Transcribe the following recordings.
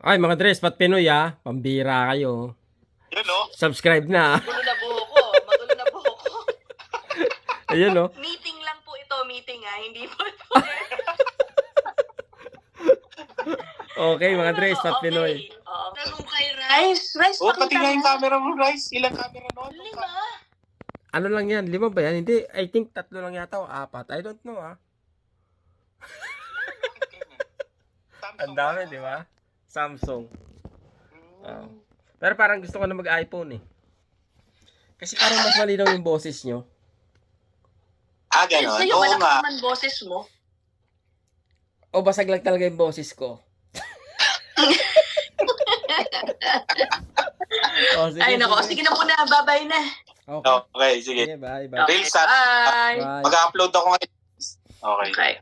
Ay, mga dress, pat Pinoy ah. Pambira kayo. Yun, no? Subscribe na. Magulo na buho ko. Magulo na buho ko. Ayun, no? Meeting lang po ito, meeting ah. Hindi po. Okay, mga dress, pat Okay. Pinoy. Oo. Tanong kay Rice. Rice, Oh, pati nga yung mo. camera mo, Rice. Ilang camera noon? Lima. Ano lang yan? Lima ba yan? Hindi, I think tatlo lang yata o apat. I don't know ah. Ang dami, di ba? Samsung. Oo. Pero parang gusto ko na mag-iPhone eh. Kasi parang mas malinaw yung boses nyo. Ah, gano'n? Sa'yo, Oo nga. naman boses mo. O basag lang talaga yung boses ko. oh, sige, Ay, nako. Sige na muna. Bye-bye na. Okay. Okay, sige. Sige, bye, bye. Okay. Reels, ah. Bye. Bye. Mag-upload ako ngayon. Okay. Okay.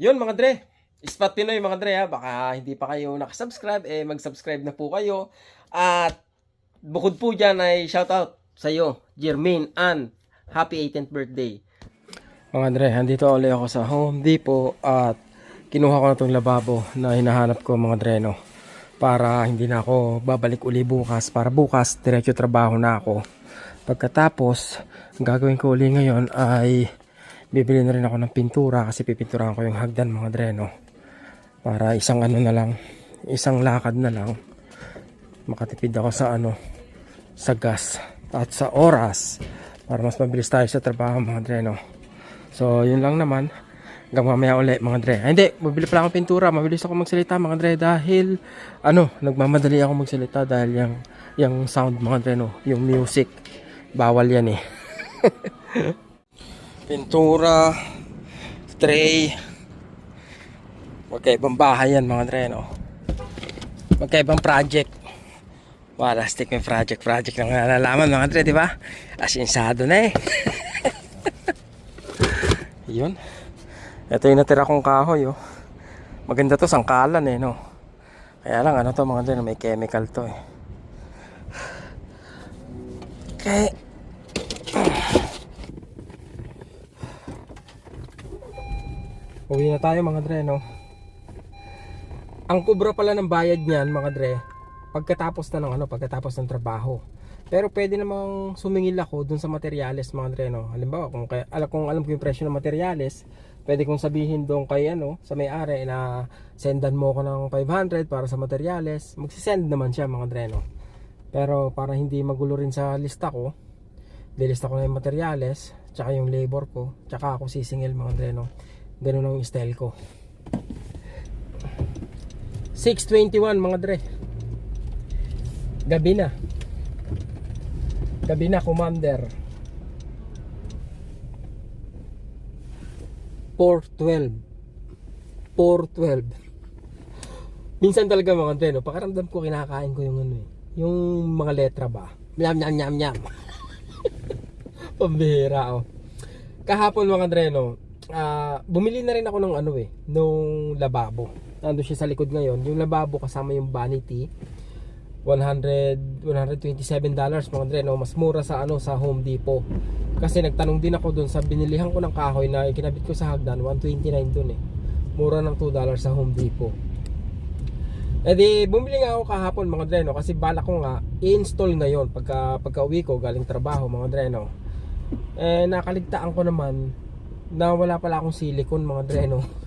Yun mga dre. Spot Pinoy mga dre ha. Baka hindi pa kayo nakasubscribe, eh mag-subscribe na po kayo. At bukod po dyan ay shoutout sa iyo, Jermaine Ann. Happy 18th birthday. Mga dre, andito ulit ako sa Home Depot at kinuha ko na itong lababo na hinahanap ko mga dre no. Para hindi na ako babalik uli bukas. Para bukas, diretso trabaho na ako. Pagkatapos, gagawin ko uli ngayon ay bibili na rin ako ng pintura kasi pipinturahan ko yung hagdan mga dreno para isang ano na lang isang lakad na lang. Makatipid ako sa ano sa gas at sa oras para mas mabilis tayo sa trabaho mga dreno so yun lang naman. Hanggang mamaya uli mga dre. Ay, hindi mabili pala akong pintura. Mabilis ako magsalita mga dre dahil ano nagmamadali ako magsalita dahil yung yung sound mga dreno yung music. Bawal yan eh. Pintura, tray. Magkaibang bahay yan mga dre, no? Magkaibang project. Wala, stick may project, project lang nalalaman mga dre, di ba? Asinsado na eh. Yun. Ito yung natira kong kahoy, oh. Maganda to, sangkalan eh, no? Kaya lang, ano to mga dre, may chemical to eh. Okay. Uwi na tayo mga dre, no? Ang kubra pala ng bayad niyan, mga dre, pagkatapos na ng ano, pagkatapos ng trabaho. Pero pwede namang sumingil ako dun sa materyales, mga dre, no? Halimbawa, kung, kaya, alam, kung alam ko yung presyo ng materyales, pwede kong sabihin doon kay ano, sa may-ari na sendan mo ko ng 500 para sa materyales. Magsisend naman siya, mga dre, no? Pero para hindi magulo rin sa lista ko, dilista ko na yung materyales, tsaka yung labor ko, tsaka ako sisingil, mga dre, no? Ganun ang style ko. 621 mga dre. Gabi na. Gabi na, commander. 412. 412. Minsan talaga mga dre, no? Pakaramdam ko kinakain ko yung ano eh. Yung mga letra ba? Nyam, nyam, nyam, nyam. Pambihira, oh. Kahapon mga dre, no? ah, bumili na rin ako ng ano eh, nung lababo. Nandun siya sa likod ngayon. Yung lababo kasama yung vanity. 100 127 dollars mga dre no mas mura sa ano sa Home Depot kasi nagtanong din ako dun sa binilihan ko ng kahoy na ikinabit ko sa hagdan 129 dun eh mura ng 2 dollars sa Home Depot eh di bumili nga ako kahapon mga dre no kasi bala ko nga i-install ngayon pagka pagka uwi ko galing trabaho mga dre no eh nakaligtaan ko naman na wala pala akong silicone mga dreno.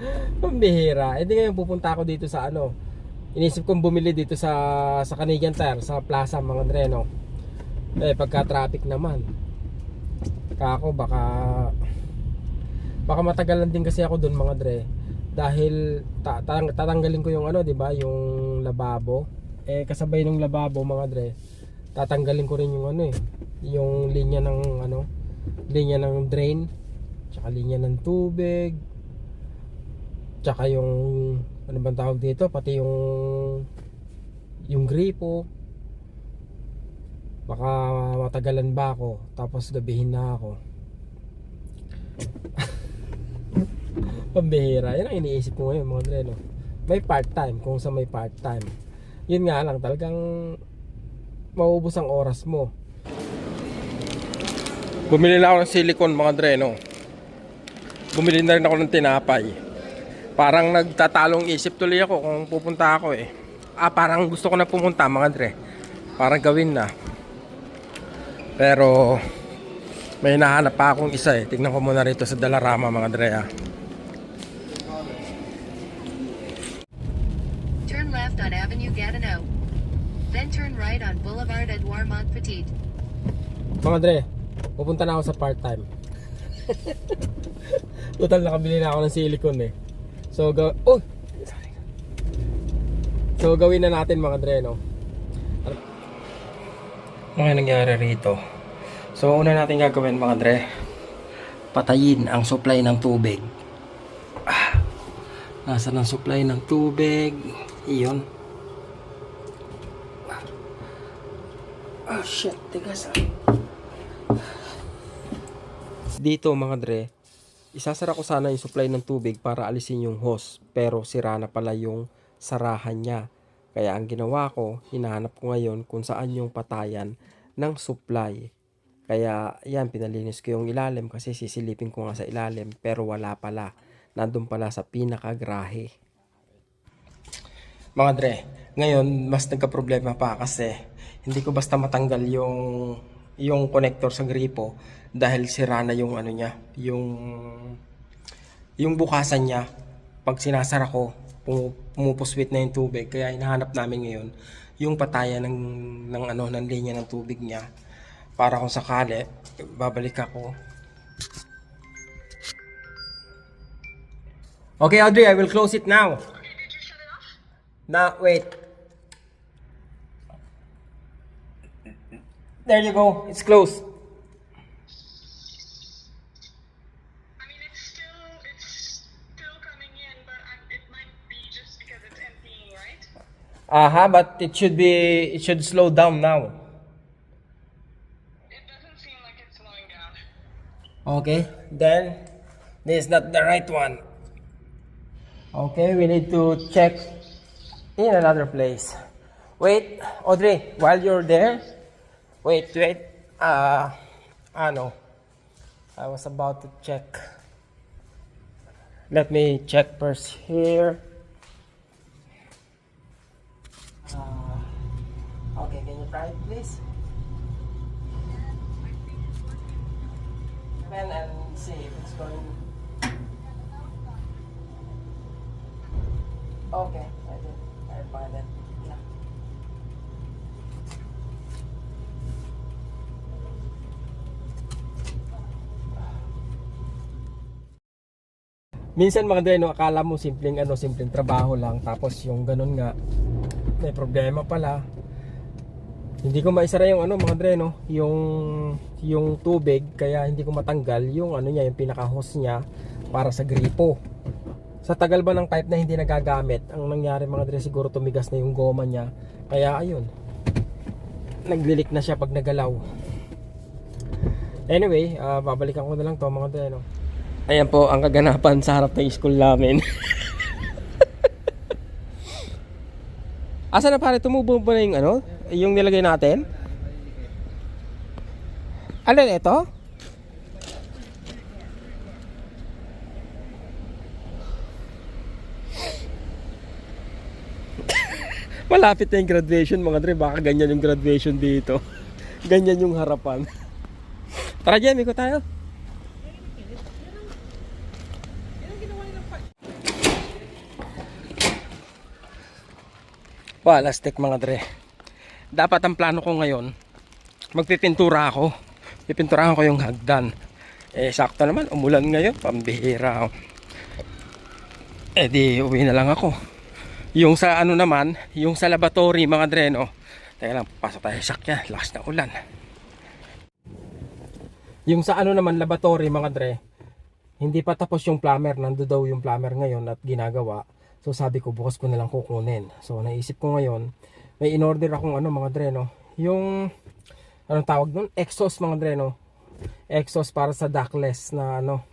Pambihira. Eh di ngayon pupunta ako dito sa ano. Inisip kong bumili dito sa sa Canadian Tire sa plaza mga dreno. Eh pagka traffic naman. Kako baka baka matagalan din kasi ako doon mga dre dahil ta- tatang- tatanggalin ko yung ano 'di ba yung lababo eh kasabay ng lababo mga dre tatanggalin ko rin yung ano eh yung linya ng ano linya ng drain tsaka linya ng tubig tsaka yung ano bang tawag dito pati yung yung gripo baka matagalan ba ako tapos gabihin na ako pambihira yan ang iniisip ko ngayon mga dre no? may part time kung sa may part time yun nga lang talagang maubos ang oras mo Bumili na ako ng silicone mga dre, no? Bumili na rin ako ng tinapay. Parang nagtatalong isip tuloy ako kung pupunta ako eh. Ah, parang gusto ko na pumunta mga dre. Parang gawin na. Pero may nahanap pa akong isa eh. Tignan ko muna rito sa Dalarama mga dre ah. Turn left on Avenue Gatineau. Then turn right on Boulevard Edouard Montpetit. Mga dre, pupunta na ako sa part-time. Total nakabili na ako ng silicone eh. So, ga oh! So, gawin na natin mga dre, no? Ano kaya nangyari rito? So, una natin gagawin mga dre, patayin ang supply ng tubig. Ah, nasa ng supply ng tubig? Iyon. Ah, shit. Tigas ah. Dito mga dre, isasara ko sana yung supply ng tubig para alisin yung hose. Pero sira na pala yung sarahan niya. Kaya ang ginawa ko, hinahanap ko ngayon kung saan yung patayan ng supply. Kaya yan, pinalinis ko yung ilalim kasi sisilipin ko nga sa ilalim pero wala pala. Nandun pala sa pinakagrahe. Mga dre, ngayon mas nagka-problema pa kasi hindi ko basta matanggal yung yung connector sa gripo dahil sira na yung ano niya, yung yung bukasan niya. Pag sinasara ko, pumu- pumupuswit na yung tubig. Kaya hinahanap namin ngayon yung patayan ng ng ano ng linya ng tubig niya para kung sakali babalik ako. Okay, Audrey, I will close it now. Na, wait. There you go. It's closed. I mean, be you go. it's right? Aha, but it should be it should slow down now. It doesn't seem like it's slowing down. Okay, then this is not the right one. Okay, we need to check in another place. Wait, Audrey, while you're there, wait, wait. Uh, ano, I was about to check. Let me check first here. Uh, okay, can you try it, please? And see if it's going. Okay, I did. I find it. Minsan mga dre, no, akala mo simpleng ano, simpleng trabaho lang tapos yung ganun nga may problema pala. Hindi ko maisara yung ano mga dre, no, yung yung tubig kaya hindi ko matanggal yung ano niya, yung pinaka hose niya para sa gripo. Sa tagal ba ng pipe na hindi nagagamit, ang nangyari mga dre siguro tumigas na yung goma niya. Kaya ayun. Naglilik na siya pag nagalaw. Anyway, ah, babalikan ko na lang to mga dre, no. Ayan po ang kaganapan sa harap ng school namin. Asa na pare tumubo ba na yung ano? Yung nilagay natin? Alin ito? Malapit na yung graduation mga dre. Baka ganyan yung graduation dito. ganyan yung harapan. Tara dyan, ko tayo. Palastik mga dre. Dapat ang plano ko ngayon, magpipintura ako. Pipinturahan ko yung hagdan. Eh, sakto naman, umulan ngayon, pambihira. Eh di, uwi na lang ako. Yung sa ano naman, yung sa laboratory mga dre, no? Teka lang, pasok tayo sa sakya, lakas na ulan. Yung sa ano naman, laboratory mga dre, hindi pa tapos yung plumber, nando daw yung plumber ngayon at ginagawa. So sabi ko, bukas ko na lang kukunin. So naisip ko ngayon, may in-order akong ano mga dre, no? Yung, anong tawag nun? Exhaust mga dre, no? Exhaust para sa ductless na ano,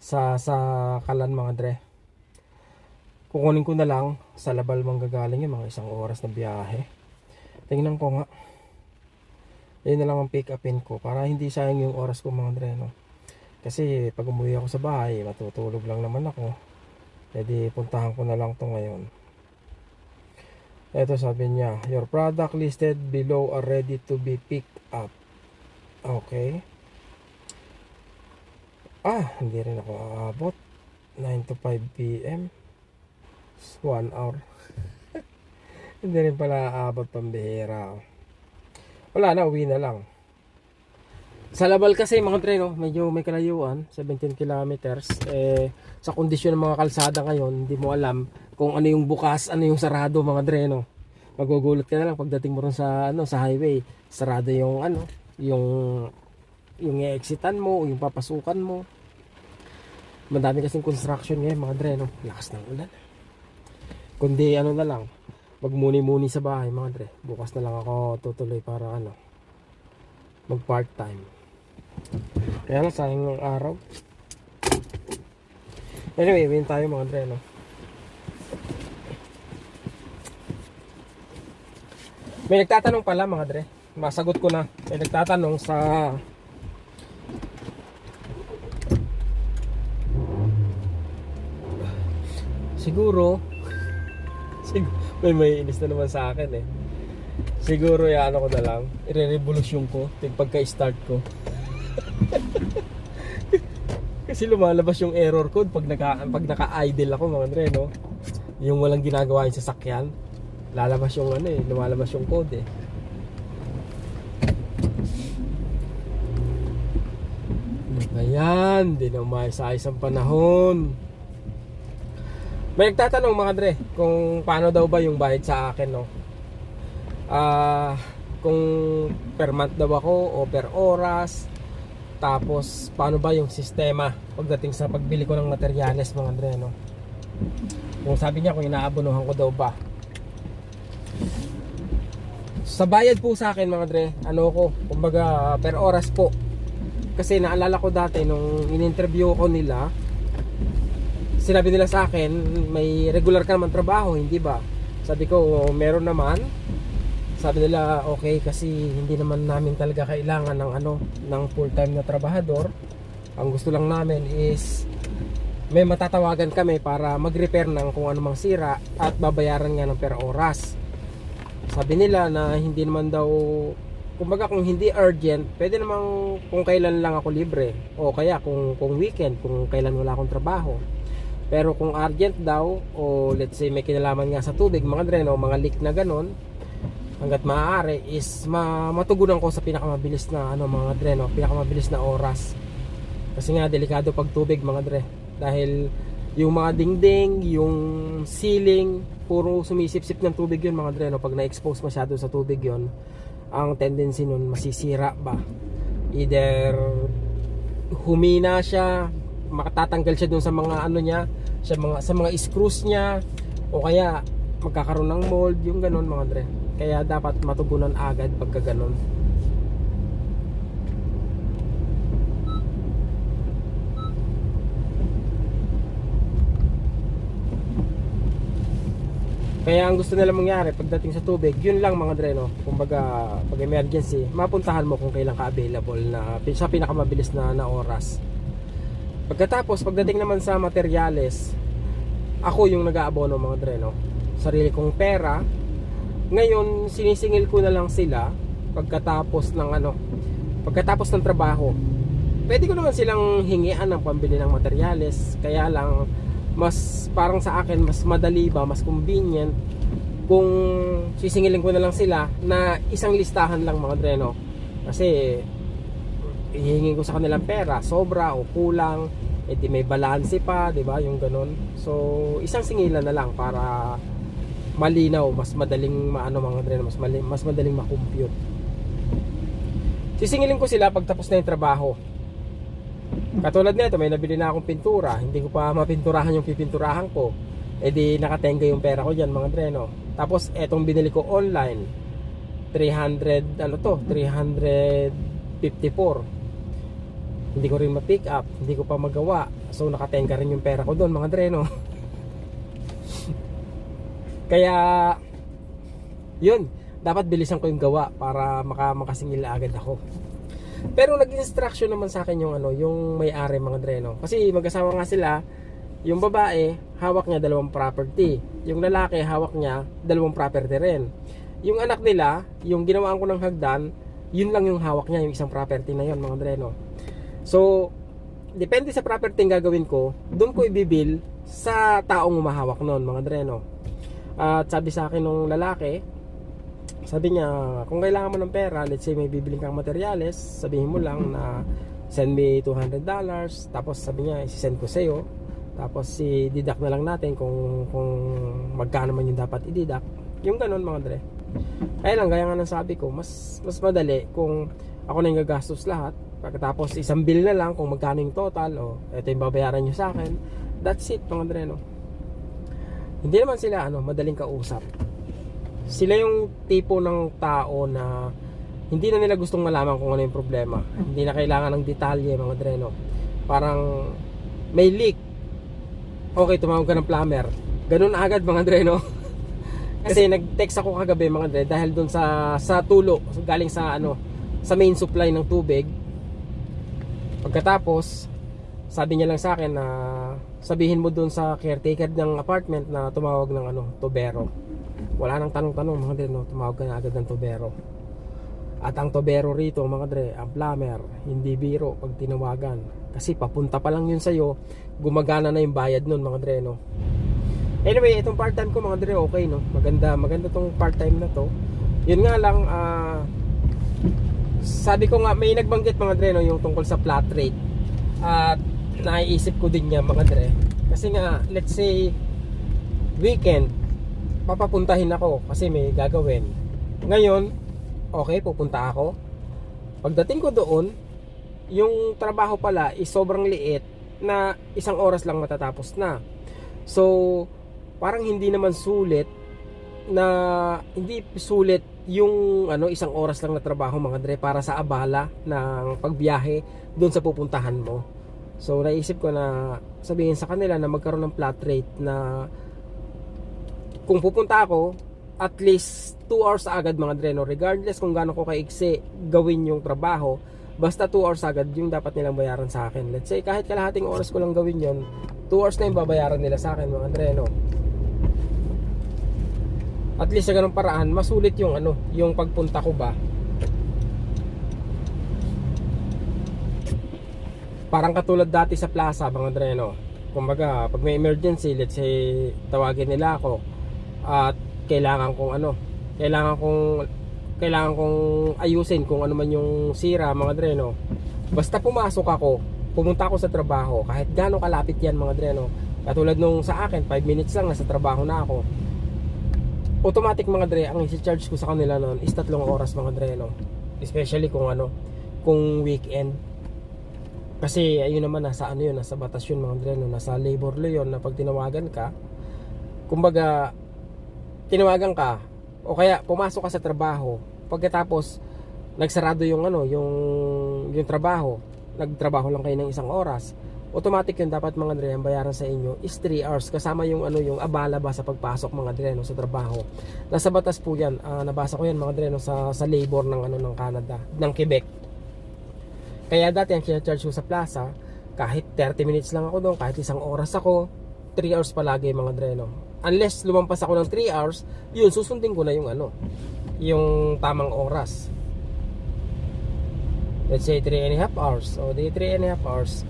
sa, sa kalan mga dre. Kukunin ko na lang sa labal manggagaling yung mga isang oras na biyahe. Tingnan ko nga. Yun na lang ang pick upin ko para hindi sayang yung oras ko mga dre, no? Kasi pag umuwi ako sa bahay, matutulog lang naman ako. E puntahan ko na lang to ngayon. Ito sabi niya, your product listed below are ready to be picked up. Okay. Ah, hindi rin ako aabot. 9 to 5 p.m. 1 hour. hindi rin pala aabot pambihira. Wala na, uwi na lang. Sa Labal kasi mga no, medyo may kalayuan, 17 kilometers. Eh, sa kondisyon ng mga kalsada ngayon, hindi mo alam kung ano yung bukas, ano yung sarado mga tre, no. Magugulat ka na lang pagdating mo rin sa ano sa highway, sarado yung ano, yung yung exitan mo, yung papasukan mo. Madami kasing construction ngayon mga dre, no. Lakas ng ulan. Kundi ano na lang, magmuni-muni sa bahay mga dre. Bukas na lang ako tutuloy para ano, mag part time. Kaya lang sayang ng araw. Anyway, win tayo mga dre, no. May nagtatanong pala mga dre. Masagot ko na. May nagtatanong sa siguro sig- may may inis na naman sa akin eh. Siguro ya ano ko na lang, ire-revolusyon ko pagka-start ko. Kasi lumalabas yung error code pag naka pag naka-idle ako mga Andre, no. Yung walang ginagawa yung sasakyan, lalabas yung ano eh, lumalabas yung code eh. Ano ba yan? Di na umayos-ayos ang panahon. May nagtatanong mga dre kung paano daw ba yung bayad sa akin no. Ah, kung per month daw ako o per oras. Tapos paano ba yung sistema pagdating sa pagbili ko ng materyales mga dre no. Kung sabi niya kung inaabonohan ko daw ba. Sa bayad po sa akin mga dre, ano ko, kumbaga per oras po. Kasi naalala ko dati nung in-interview ko nila, sinabi nila sa akin, may regular ka naman trabaho, hindi ba? Sabi ko, meron naman. Sabi nila, okay kasi hindi naman namin talaga kailangan ng ano, ng full-time na trabahador. Ang gusto lang namin is may matatawagan kami para mag-repair ng kung ano mang sira at babayaran nga ng per oras. Sabi nila na hindi naman daw kumbaga kung hindi urgent, pwede namang kung kailan lang ako libre o kaya kung kung weekend, kung kailan wala akong trabaho. Pero kung urgent daw o let's say may kinalaman nga sa tubig, mga dreno, mga leak na ganon, hanggat maaari is ma matugunan ko sa pinakamabilis na ano mga dreno, pinakamabilis na oras. Kasi nga delikado pag tubig mga dre. Dahil yung mga dingding, yung ceiling, puro sumisipsip ng tubig yun mga dreno. Pag na-expose masyado sa tubig yun, ang tendency nun masisira ba. Either humina siya, makatatanggal siya dun sa mga ano niya, sa mga sa mga screws niya o kaya magkakaroon ng mold, yung ganon mga dre. Kaya dapat matugunan agad pagka ganon. Kaya ang gusto nila mangyari pagdating sa tubig, yun lang mga dreno. Kumbaga, pag emergency, mapuntahan mo kung kailan ka available na sa pinakamabilis na, na oras. Pagkatapos, pagdating naman sa materyales, ako yung nag-aabono mga dreno. Sarili kong pera. Ngayon, sinisingil ko na lang sila pagkatapos ng ano, pagkatapos ng trabaho. Pwede ko naman silang hingian ng pambili ng materyales. Kaya lang, mas parang sa akin mas madali ba, mas convenient kung sisingilin ko na lang sila na isang listahan lang mga dreno. Kasi hihingin ko sa kanilang pera, sobra o kulang, edi may balanse pa, 'di ba? Yung ganun. So, isang singilan na lang para malinaw, mas madaling maano mga dreno, mas mali, mas madaling ma-compute. Sisingilin ko sila pag tapos na yung trabaho. Katulad nito, may nabili na akong pintura. Hindi ko pa mapinturahan yung pipinturahan ko. E di nakatenga yung pera ko dyan mga dreno. Tapos etong binili ko online. 300, ano to? 354. Hindi ko rin ma-pick up. Hindi ko pa magawa. So nakatenga rin yung pera ko doon mga dreno. Kaya, yun. Dapat bilisan ko yung gawa para maka, makasingil agad ako. Pero nag-instruction naman sa akin yung ano, yung may-ari mga dreno. Kasi mag-asawa nga sila, yung babae, hawak niya dalawang property. Yung lalaki, hawak niya dalawang property rin. Yung anak nila, yung ginawaan ko ng hagdan, yun lang yung hawak niya, yung isang property na yun, mga dreno. So, depende sa property yung gagawin ko, doon ko ibibil sa taong umahawak noon, mga dreno. At sabi sa akin nung lalaki, sabi niya, kung kailangan mo ng pera, let's say may bibiling kang materyales, sabihin mo lang na send me $200, tapos sabi niya, isi-send ko sa'yo, tapos si deduct na lang natin kung, kung magkano man yung dapat i-deduct. Yung ganun mga dre. Kaya lang, gaya nga ng sabi ko, mas, mas madali kung ako na yung gagastos lahat. Pagkatapos isang bill na lang kung magkano yung total o ito yung babayaran nyo sa akin. That's it mga dre, no? Hindi naman sila ano, madaling kausap. Sila yung tipo ng tao na hindi na nila gustong malaman kung ano yung problema. Hindi na kailangan ng detalye mga dre, no? Parang may leak. Okay, tumawag ka ng plumber. Ganun agad mga dre, no? Kasi nag-text ako kagabi mga dre dahil doon sa sa tulo galing sa ano sa main supply ng tubig. Pagkatapos sabi niya lang sa akin na sabihin mo doon sa caretaker ng apartment na tumawag ng ano, tubero. Wala nang tanong-tanong mga dre, no? tumawag ka na agad ng tubero. At ang tubero rito mga dre, ang plumber, hindi biro pag tinawagan. Kasi papunta pa lang yun sa'yo, gumagana na yung bayad nun mga dre, no? Anyway, itong part-time ko mga dre, okay, no? Maganda, maganda tong part-time na to. Yun nga lang, ah, sabi ko nga, may nagbanggit mga dre, no, yung tungkol sa flat rate. At naiisip ko din niya mga dre. Kasi nga, let's say, weekend, papapuntahin ako kasi may gagawin. Ngayon, okay, pupunta ako. Pagdating ko doon, yung trabaho pala is sobrang liit na isang oras lang matatapos na. So, parang hindi naman sulit na hindi sulit yung ano isang oras lang na trabaho mga dre para sa abala ng pagbiyahe doon sa pupuntahan mo. So naisip ko na sabihin sa kanila na magkaroon ng flat rate na kung pupunta ako at least 2 hours agad mga dre no regardless kung gaano ko kaiksi gawin yung trabaho basta 2 hours agad yung dapat nilang bayaran sa akin. Let's say kahit kalahating oras ko lang gawin yon 2 hours na yung babayaran nila sa akin mga dre no at least sa ganung paraan masulit yung ano yung pagpunta ko ba parang katulad dati sa plaza mga dreno kumbaga pag may emergency let's say tawagin nila ako. At kailangan kong ano kailangan kong kailangan kong ayusin kung ano man yung sira mga dreno basta pumasok ako pumunta ako sa trabaho kahit gaano kalapit yan mga dreno katulad nung sa akin 5 minutes lang nasa trabaho na ako. Automatic mga dre ang isi-charge ko sa kanila noon is tatlong oras mga dre no especially kung ano kung weekend kasi ayun naman nasa ano yun nasa batas yun mga dre no? Nasa labor law yun na pag tinawagan ka kumbaga tinawagan ka o kaya pumasok ka sa trabaho. Pagkatapos nagsarado yung ano yung yung trabaho nagtrabaho lang kayo ng isang oras automatic yun dapat mga dre ang bayaran sa inyo is 3 hours kasama yung ano yung abala ba sa pagpasok mga dre no, sa trabaho. Nasa batas po yan Ah, nabasa ko yan mga dre no, sa, sa labor ng ano ng Canada ng Quebec kaya dati ang charge ko sa plaza kahit 30 minutes lang ako doon kahit isang oras ako 3 hours palagi mga dre no. unless lumampas ako ng 3 hours yun susundin ko na yung ano yung tamang oras. Let's say 3 and a half hours. O di 3 and a half hours.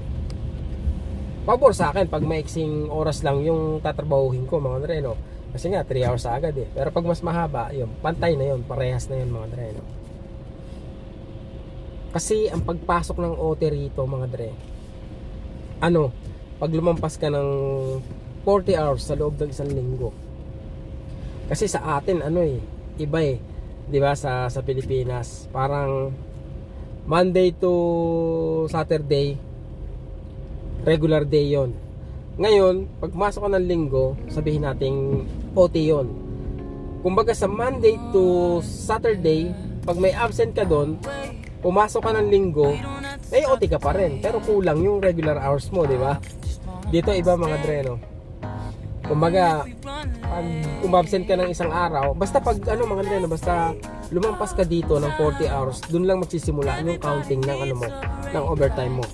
Pabor sa akin pag maiksing oras lang yung tatrabahuhin ko mga dre no kasi nga 3 hours agad eh. Pero pag mas mahaba yun pantay na yun parehas na yun mga dre no kasi ang pagpasok ng OT rito mga dre ano pag lumampas ka ng 40 hours sa loob ng isang linggo kasi sa atin ano eh iba eh 'di ba sa sa Pilipinas parang Monday to Saturday regular day yon. Ngayon, pag pumasok ka ng linggo, sabihin nating OT yon. Kumbaga sa Monday to Saturday, pag may absent ka doon, pumasok ka ng linggo, eh OT ka pa rin. Pero kulang yung regular hours mo, di ba? Dito iba mga dreno. Kumbaga, pag umabsent ka ng isang araw, basta pag ano mga dreno, basta lumampas ka dito ng 40 hours, dun lang magsisimula yung counting ng ano mo, ng overtime mo.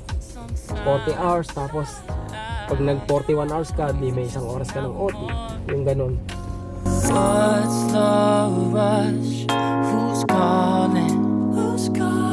40 hours, tapos pag nag 41 hours ka, di may isang oras ka ng OT. Yung ganun. What's the rush? Who's calling? Who's calling?